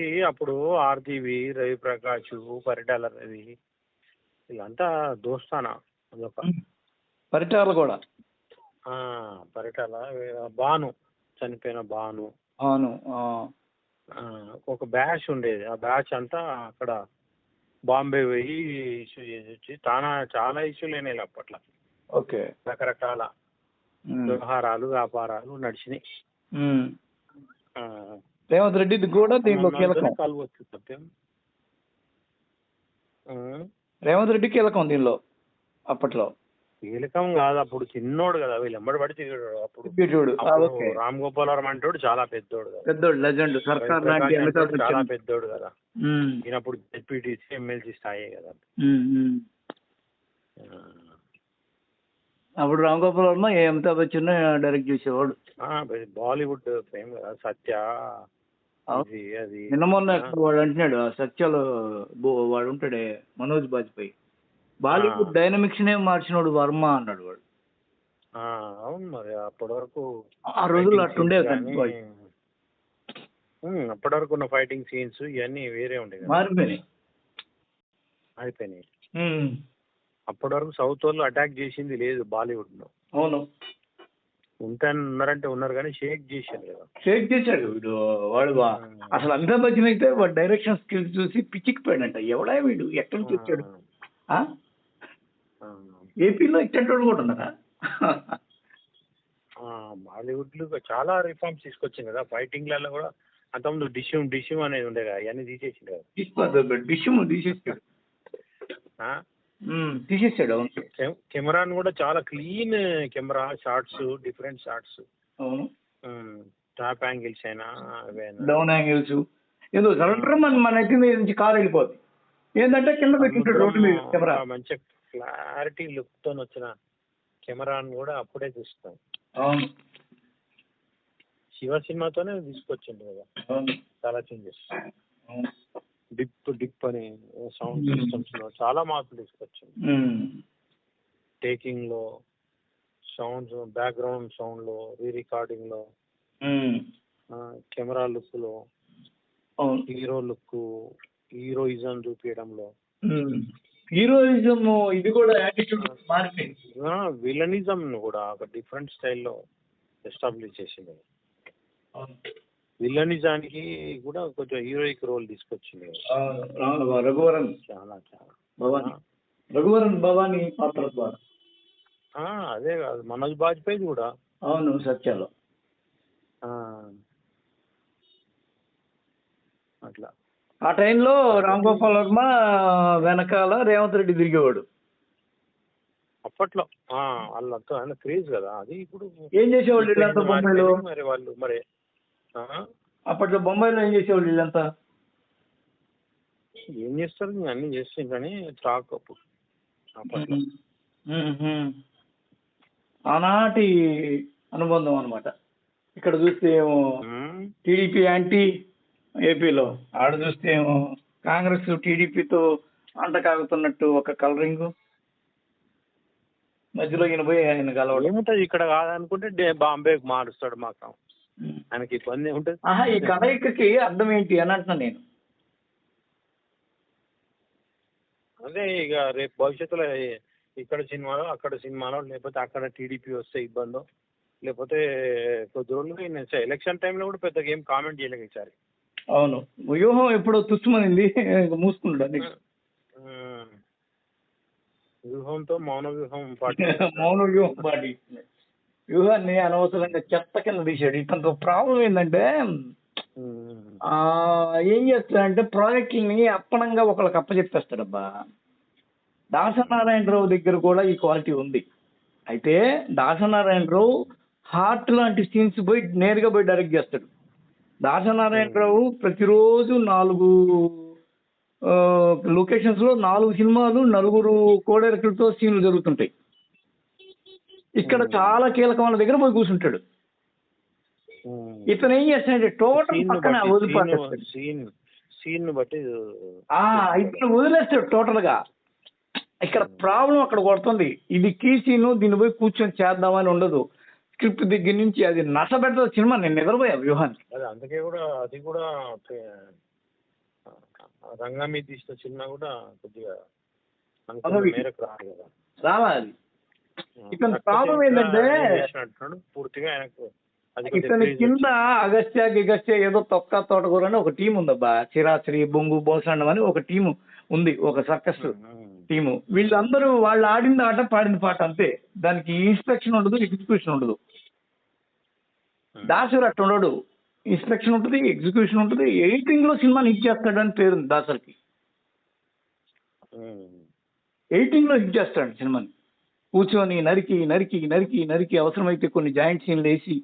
వచ్చి అప్పుడు ఆర్జీవి రవిప్రకాష్ పరిటాల రవి వీళ్ళంతా దోస్తానా అదొక. పరిటాలు కూడా. పరిటాల బాను చనిపోయిన బాను అవును. ఆ, ఒక బ్యాచ్ ఉండేది. ఆ బ్యాచ్ అంతా అక్కడ బాంబే పోయి ఇష్యూ చేసి వచ్చి చాలా చాలా ఇష్యూలు అయినాయి అప్పట్లో. ఓకే. రకరకాల. వ్యవహారాలు వ్యాపారాలు నడిచినాయి. రేవంత్ రెడ్డి కూడా దీనిలో కీలకం. రేవంత్ రెడ్డి కీలకం దీనిలో అప్పట్లో. కీలకం కాదు అప్పుడు చిన్నోడు కదా వీళ్ళు ఎంబడి పడి తిరిగాడు అప్పుడు రామ్ గోపాలవరం అంటోడు చాలా పెద్దోడు కదా. పెద్దోడు లెజెండ్ సర్కార్ చాలా పెద్దోడు కదా. ఈయనప్పుడు జెడ్పీటీసీ ఎమ్మెల్సీ స్థాయి కదా. అప్పుడు రామ్ గోపాల్ వర్మ ఏ అమితాబ్ బచ్చన్ డైరెక్ట్ చేసేవాడు. బాలీవుడ్ ఫేమ్ సత్య అది. నిన్న మొన్న వాడు అంటున్నాడు సత్యాలు వాడు ఉంటాడే మనోజ్ బాజ్పేయి. బాలీవుడ్ డైనమిక్స్ నే మార్చినోడు వర్మ అన్నాడు వాడు. ఆ, అవును మరి అప్పటి వరకు ఆ రోజుల్లో fighting అట్టుండే అప్పటి వరకు ఉన్న ఫైటింగ్ సీన్స్ ఇవన్నీ వేరే ఉండే కదా. మారిపోయినాయి. అయిపోయినాయి. ఉమ్. అప్పటి వరకు సౌత్ వాళ్ళు అటాక్ చేసింది లేదు బాలీవుడ్లో అవును. ఉంటాను ఉన్నారంటే ఉన్నారు కానీ షేక్ చేశారు కదా. షేక్ చేశాడు వీడు వాడు అసలు అమితాబ్ బచ్చన్ అయితే వాడు డైరెక్షన్ స్కిల్స్ చూసి పిచ్చికిపోయాడంట ఎవడా వీడు? ఎక్కడి వచ్చాడు? ఆ, ఏపీలో ఇట్టంటోడు కూడా ఉన్నారా బాలీవుడ్లో చాలా రిఫార్మ్స్ తీసుకొచ్చింది కదా. ఫైటింగ్లలో కూడా అంతకుముందు డిష్యూమ్ డిష్యూమ్ అనేది ఉండే కదా. అవన్నీ తీసేసింది కదా. తీసేసాడు తీసేసాడు అవును. కె- కెమెరాను కూడా చాలా clean camera shots different shots అవును. టాప్ యాంగిల్స్ అయినా డౌన్ యాంగిల్స్. ఏదో సడన్ మన మన ఎత్తి మీద నుంచి కారు వెళ్ళిపోద్ది. ఏంటంటే కింద పెట్టుంటాడు రోడ్డు మీద కెమెరా. మంచి క్లారిటీ లుక్తో వచ్చిన కెమెరాను కూడా అప్పుడే చూస్తాం. అవును. శివ సినిమాతోనే తీసుకొచ్చిండు కదా. చాలా చేంజెస్. డిప్ డిప్ అని సౌండ్. సిస్టమ్స్లో చాలా మార్పులు తీసుకొచ్చింది. టేకింగ్లో సౌండ్స్ బ్యాక్గ్రౌండ్ సౌండ్లో రీ రికార్డింగ్లో. కెమెరా లుక్లో హీరో లుక్ హీరోయిజం చూపించడంలో. హీరోయిజం ఇది కూడా యాటిట్యూడ్ మారిపోయింది విలనిజం కూడా ఒక డిఫరెంట్ స్టైల్లో ఎస్టాబ్లిష్ చేసింది. విలనిజానికి కూడా కొంచెం హీరోయిక్ రోల్ తీసుకొచ్చింది. రఘువరన్. చాలా చాలా. భవాని. రఘువరన్ భవాని పాత్ర ద్వారా అదే కాదు మనోజ్ బాజ్పేయి కూడా. అవును సత్యాలో. అట్లా. ఆ టైంలో రామ్ గోపాల్ వర్మ వెనకాల రేవంత్ రెడ్డి తిరిగేవాడు. అప్పట్లో. వాళ్ళంతా ఆయన క్రేజ్ కదా. అది ఇప్పుడు ఏం చేసేవాళ్ళు. మరి వాళ్ళు మరి అప్పట్లో బొంబాయిలో ఏం చేసేవాళ్ళు వీళ్ళంతా? ఏం చేస్తారు? ఇంకా అన్ని చేస్తుంది కానీ టాక్ అప్పుడు. అప్పట్లో. ఆనాటి అనుబంధం అన్నమాట. ఇక్కడ చూస్తే ఏమో టీడీపీ యాంటీ ఏపీలో. ఆడ చూస్తే ఏమో కాంగ్రెస్ టీడీపీతో అంటకాగుతున్నట్టు ఒక కలరింగ్. మధ్యలో ఈయన పోయి ఆయన కలవడం. ఏముంటది? ఇక్కడ కాదనుకుంటే బాంబేకి మారుస్తాడు మాకు మ్మ్. ఆయనకి ఇబ్బంది ఏముంటది ఆహా ఈ కలయికకి అర్థం ఏంటి అని అంటున్నా నేను. అదే ఇక రేపు భవిష్యత్తులో ఇక్కడ సినిమాలో అక్కడ సినిమాలో లేకపోతే అక్కడ టీడీపీ వస్తే ఇబ్బందో లేకపోతే కొద్ది రోజులు నేను ఎలక్షన్ టైంలో కూడా పెద్దగా ఏం కామెంట్ చేయలేదు ఈసారి. అవును. వ్యూహం ఎప్పుడో అన్ని ఉమ్. వ్యూహంతో మౌన వ్యూహం పాటి మౌన వ్యూహం పాటి వ్యూహాన్ని అనవసరంగా చెత్త కింద తీసాడు ఇతనితో ప్రాబ్లం ఏంటంటే ఏం చేస్తాడంటే ప్రాజెక్టులని అప్పనంగా ఒకళ్ళకి అప్పచెప్పేస్తాడబ్బా దాసనారాయణరావు దగ్గర కూడా ఈ క్వాలిటీ ఉంది. అయితే దాసనారాయణరావు హార్ట్ లాంటి సీన్స్ పోయి నేరుగా పోయి డైరెక్ట్ చేస్తాడు. దాసనారాయణరావు ప్రతిరోజు నాలుగు లొకేషన్స్లో నాలుగు సినిమాలు నలుగురు కోడెరకులతో సీన్లు జరుగుతుంటాయి. ఇక్కడ చాలా కీలకమైన దగ్గర పోయి కూర్చుంటాడు. ఇతను ఏం చేస్తాడంటే టోటల్ పక్కన వదిలిపాటేస్తాడు సీన్ సీన్ బట్టి ఆ ఇప్పుడు వదిలేస్తాడు టోటల్గా ఇక్కడ ప్రాబ్లం అక్కడ కొడుతుంది. ఇది కీ సీను దీన్ని పోయి కూర్చొని చేద్దామని ఉండదు. స్క్రిప్ట్ దగ్గర నుంచి అది నష్టపెడుతుంది సినిమా నేను నిద్రపోయా వ్యూహానికి. అది అందుకే కూడా అది కూడా రంగా మీద తీసిన సినిమా కూడా కొద్దిగా రావాలి. ఇతని ఇంకా ఏంటంటే-. పూర్తిగా ఆయనకు ఇతని కింద అగస్త్య గిగస్త్య ఏదో తొక్క తోటకూర అని ఒక టీం ఉందబ్బా. చిరాశ్రీ బొంగు బోసండం అని ఒక టీము ఉంది ఒక సర్కస్. టీము. వీళ్ళందరూ వాళ్ళు ఆడింది ఆట పాడింది పాట అంతే. దానికి ఇన్స్పెక్షన్ ఉండదు ఎగ్జిక్యూషన్ ఉండదు. ఉమ్. దాసర్ అట్లా ఉండడు. ఇన్స్పెక్షన్ ఉంటుంది ఎగ్జిక్యూషన్ ఉంటుంది. ఎయిటింగ్లో సినిమాని హిట్ చేస్తాడు అని పేరు దాసర్కి. ఉమ్. ఎయిటింగ్లో హిట్ చేస్తాడు సినిమాని. కూర్చొని నరికి నరికి నరికి నరికి అవసరమైతే కొన్ని జాయింట్ సీన్లు వేసి